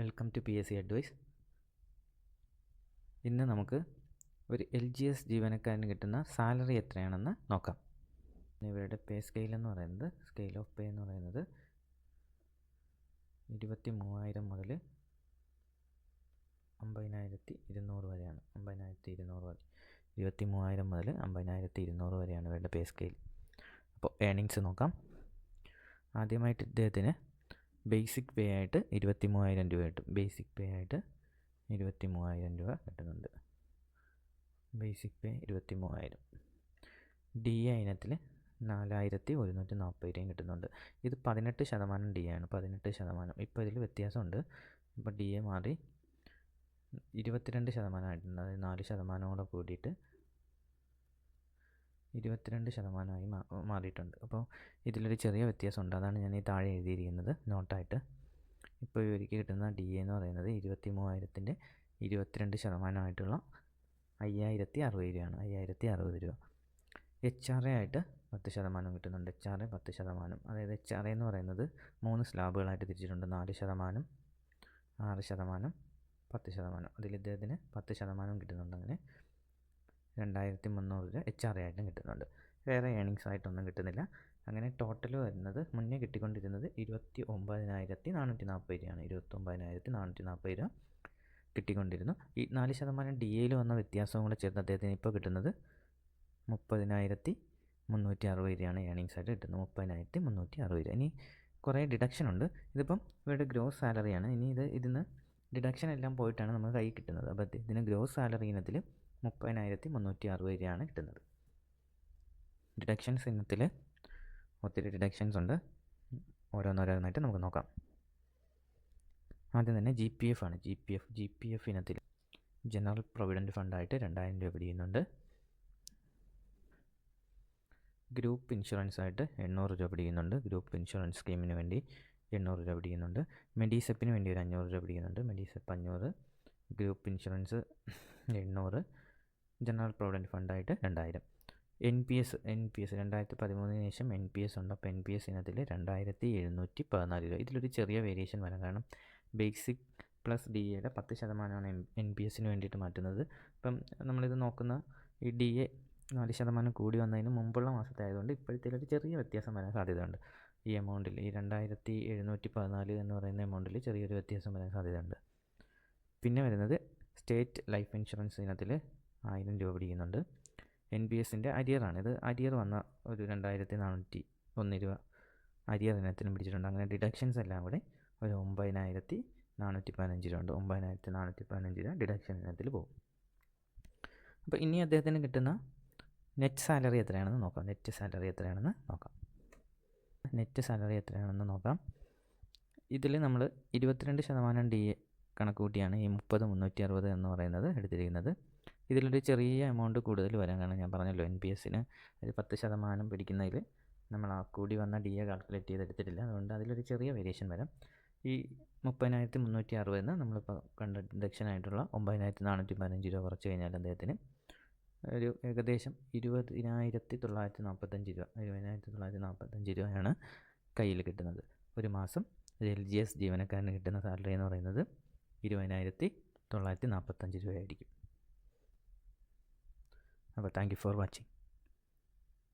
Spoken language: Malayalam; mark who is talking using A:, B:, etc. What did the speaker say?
A: Welcome to P S C advice ഇന്ന് നമുക്ക് ഒരു എൽ ജി എസ് ജീവനക്കാരന് കിട്ടുന്ന സാലറി എത്രയാണെന്ന് നോക്കാം. ഇവരുടെ പേ സ്കെയിൽ എന്ന് പറയുന്നത് സ്കെയിൽ ഓഫ് പേ എന്ന് പറയുന്നത് ഇരുപത്തി മൂവായിരം മുതൽ അമ്പതിനായിരത്തി ഇരുന്നൂറ് വരെയാണ്. അമ്പതിനായിരത്തി ഇരുന്നൂറ് വരെ. ഇരുപത്തി മൂവായിരം മുതൽ അമ്പതിനായിരത്തി ഇരുന്നൂറ് വരെയാണ് ഇവരുടെ പേ സ്കെയിൽ അപ്പോൾ ഏണിങ്സ് നോക്കാം. ആദ്യമായിട്ട് ഇദ്ദേഹത്തിന് ബേസിക് പേ ആയിട്ട് ഇരുപത്തി മൂവായിരം രൂപ കിട്ടും. ബേസിക് പേ ആയിട്ട് ഇരുപത്തി മൂവായിരം രൂപ കിട്ടുന്നുണ്ട്. ബേസിക് പേ ഇരുപത്തി മൂവായിരം ഡി എ ഇനത്തിൽ നാലായിരത്തി ഒരുന്നൂറ്റി നാൽപ്പത് രൂപയും കിട്ടുന്നുണ്ട്. ഇത് പതിനെട്ട് ശതമാനം ഡി ആണ്. പതിനെട്ട് ശതമാനം. ഇപ്പോൾ ഇതിൽ വ്യത്യാസമുണ്ട്. ഇപ്പോൾ ഡി എ മാറി ഇരുപത്തിരണ്ട് ശതമാനമായിട്ടുണ്ട് അതായത് നാല് ശതമാനം കൂടെ കൂടിയിട്ട് ഇരുപത്തിരണ്ട് ശതമാനമായി മാറിയിട്ടുണ്ട്. അപ്പോൾ ഇതിലൊരു ചെറിയ വ്യത്യാസമുണ്ട്. അതാണ് ഞാൻ ഈ താഴെ എഴുതിയിരിക്കുന്നത് നോട്ടായിട്ട്. ഇപ്പോൾ ഇവർക്ക് കിട്ടുന്ന ഡി എന്ന് പറയുന്നത് ഇരുപത്തി മൂവായിരത്തിന്റെ ഇരുപത്തിരണ്ട് ശതമാനമായിട്ടുള്ള അയ്യായിരത്തി അറുപത് രൂപയാണ്. അയ്യായിരത്തി അറുപത് രൂപ. എച്ച് ആർ എ ആയിട്ട് പത്ത് ശതമാനം കിട്ടുന്നുണ്ട്. എച്ച് ആർ എ പത്ത് ശതമാനം. അതായത് എച്ച് ആർ എ എന്ന് പറയുന്നത് മൂന്ന് സ്ലാബുകളായിട്ട് തിരിച്ചിട്ടുണ്ട്. നാല് ശതമാനം ആറ് ശതമാനം പത്ത് ശതമാനം. അതിൽ ഇദ്ദേഹത്തിന് പത്ത് ശതമാനം കിട്ടുന്നുണ്ട് അങ്ങനെ. രണ്ടായിരത്തി മുന്നൂറ് രൂപ എച്ച് ആർ ആയിട്ടും കിട്ടുന്നുണ്ട്. വേറെ ഏണിങ്സ് ആയിട്ടൊന്നും കിട്ടുന്നില്ല. അങ്ങനെ ടോട്ടൽ വരുന്നത് മുന്നേ കിട്ടിക്കൊണ്ടിരുന്നത് ഇരുപത്തി ഒമ്പതിനായിരത്തി നാനൂറ്റി നാൽപ്പത് രൂപയാണ്. ഇരുപത്തി ഒമ്പതിനായിരത്തി നാനൂറ്റി നാൽപ്പത് രൂപ കിട്ടിക്കൊണ്ടിരുന്നു. ഈ നാല് ശതമാനം ഡി എയിൽ വന്ന വ്യത്യാസവും കൂടെ ചേർത്ത് അദ്ദേഹത്തിന് ഇപ്പോൾ കിട്ടുന്നത് മുപ്പതിനായിരത്തി മുന്നൂറ്റി അറുപത് രൂപയാണ് ഏണിങ്സ് ആയിട്ട് കിട്ടുന്നത്. മുപ്പതിനായിരത്തി മുന്നൂറ്റി അറുപത് രൂപ. ഇനി കുറേ ഡിഡക്ഷൻ ഉണ്ട്. ഇതിപ്പം ഇവരുടെ ഗ്രോസ് സാലറിയാണ് ഇനി ഇത് ഇതിന് ഡിഡക്ഷൻ എല്ലാം പോയിട്ടാണ് നമുക്ക് കൈ കിട്ടുന്നത്. അപ്പോൾ ഇതിന് ഗ്രോസ് സാലറി ഇനത്തിൽ മുപ്പതിനായിരത്തി മുന്നൂറ്റി അറുപത് രൂപയാണ് കിട്ടുന്നത്. ഡിഡക്ഷൻസ് ഇനത്തിൽ ഒത്തിരി ഡിഡക്ഷൻസ് ഉണ്ട്. ഓരോന്നോരോന്നായിട്ട് നമുക്ക് നോക്കാം. ആദ്യം തന്നെ ജി പി എഫ് ആണ്. G P F G P F ഇനത്തിൽ ജനറൽ പ്രൊവിഡന്റ് ഫണ്ടായിട്ട് രണ്ടായിരം രൂപ പിടിക്കുന്നുണ്ട്. ഗ്രൂപ്പ് ഇൻഷുറൻസ് ആയിട്ട് എണ്ണൂറ് രൂപ പിടിക്കുന്നുണ്ട്. ഗ്രൂപ്പ് ഇൻഷുറൻസ് സ്കീമിന് വേണ്ടി എണ്ണൂറ് രൂപ പിടിക്കുന്നുണ്ട്. മെഡിസെപ്പിന് വേണ്ടി ഒരു അഞ്ഞൂറ് രൂപ പിടിക്കുന്നുണ്ട്. മെഡിസെപ്പ് അഞ്ഞൂറ് ഗ്രൂപ്പ് ഇൻഷുറൻസ് എണ്ണൂറ് ജനറൽ പ്രൊവിഡന്റ് ഫണ്ടായിട്ട് രണ്ടായിരം. N P S N P S രണ്ടായിരത്തി പതിമൂന്നിന് ശേഷം എൻ പി എസ് ഉണ്ട്. അപ്പോൾ എൻ പി എസ് ഇനത്തിൽ രണ്ടായിരത്തി എഴുന്നൂറ്റി പതിനാല് രൂപ. ഇതിലൊരു ചെറിയ വേരിയേഷൻ വരാം കാരണം ബേസിക് പ്ലസ് ഡി എയുടെ പത്ത് ശതമാനമാണ് എൻ എൻ പി എസിന് വേണ്ടിയിട്ട് മാറ്റുന്നത്. ഇപ്പം നമ്മളിത് നോക്കുന്ന ഈ ഡി എ നാല് ശതമാനം കൂടി വന്നതിന് മുമ്പുള്ള മാസത്തെ ആയതുകൊണ്ട് ഇപ്പോഴത്തേലൊരു ചെറിയ വ്യത്യാസം വരാൻ സാധ്യതയുണ്ട്. ഈ എമൗണ്ടിൽ ഈ രണ്ടായിരത്തി എഴുന്നൂറ്റി പതിനാല് എന്ന് പറയുന്ന എമൗണ്ടിൽ ചെറിയൊരു വ്യത്യാസം വരാൻ സാധ്യതയുണ്ട്. പിന്നെ വരുന്നത് സ്റ്റേറ്റ് ലൈഫ് ഇൻഷുറൻസ് ഇനത്തിൽ ആയിരം രൂപ പിടിക്കുന്നുണ്ട്. എൻ പി എസിന്റെ അരിയറാണ് ഇത് അരിയർ വന്ന ഒരു രണ്ടായിരത്തി നാനൂറ്റി ഒന്ന് രൂപ അരിയർ ഇനത്തിനും പിടിച്ചിട്ടുണ്ട്. അങ്ങനെ ഡിഡക്ഷൻസ് എല്ലാം കൂടെ ഒരു ഒമ്പതിനായിരത്തി നാനൂറ്റി പതിനഞ്ച് രൂപ ഉണ്ട്. ഒമ്പതിനായിരത്തി നാനൂറ്റി പതിനഞ്ച് രൂപ ഡിഡക്ഷൻ ഇനത്തിൽ പോകും. അപ്പോൾ ഇനി അദ്ദേഹത്തിന് കിട്ടുന്ന നെറ്റ് സാലറി എത്രയാണെന്ന് നോക്കാം. നെറ്റ് സാലറി എത്രയാണെന്ന് നോക്കാം. നെറ്റ് സാലറി എത്രയാണെന്ന് നോക്കാം. ഇതിൽ നമ്മൾ ഇരുപത്തിരണ്ട് ശതമാനം ഡി എ കണക്കുകൂട്ടിയാണ് ഈ മുപ്പത് മുന്നൂറ്റി അറുപത് എന്ന് പറയുന്നത് എടുത്തിരിക്കുന്നത്. ഇതിലൊരു ചെറിയ എമൗണ്ട് കൂടുതൽ വരാൻ കാരണം ഞാൻ പറഞ്ഞല്ലോ എൻ പി എസിന് ഒരു പത്ത് ശതമാനം പിടിക്കുന്നതിൽ നമ്മൾ ആ കൂടി വന്ന ഡി എ കാൽക്കുലേറ്റ് ചെയ്തെടുത്തിട്ടില്ല അതുകൊണ്ട് അതിലൊരു ചെറിയ വേരിയേഷൻ വരാം. ഈ മുപ്പതിനായിരത്തി മുന്നൂറ്റി അറുപതിന് നമ്മളിപ്പോൾ കണ്ട ഡിഡക്ഷനായിട്ടുള്ള ഒമ്പതിനായിരത്തി നാനൂറ്റി പതിനഞ്ച് രൂപ കുറച്ച് കഴിഞ്ഞാൽ അദ്ദേഹത്തിന് ഒരു ഏകദേശം ഇരുപതിനായിരത്തി തൊള്ളായിരത്തി നാൽപ്പത്തഞ്ച് രൂപ ഇരുപതിനായിരത്തി തൊള്ളായിരത്തി നാൽപ്പത്തഞ്ച് രൂപയാണ് കയ്യിൽ കിട്ടുന്നത്. ഒരു മാസം ഒരു എൽ ജി എസ് ജീവനക്കാരന് കിട്ടുന്ന സാലറി എന്ന് പറയുന്നത് ഇരുപതിനായിരത്തി തൊള്ളായിരത്തി നാൽപ്പത്തഞ്ച് രൂപയായിരിക്കും. But thank you for watching.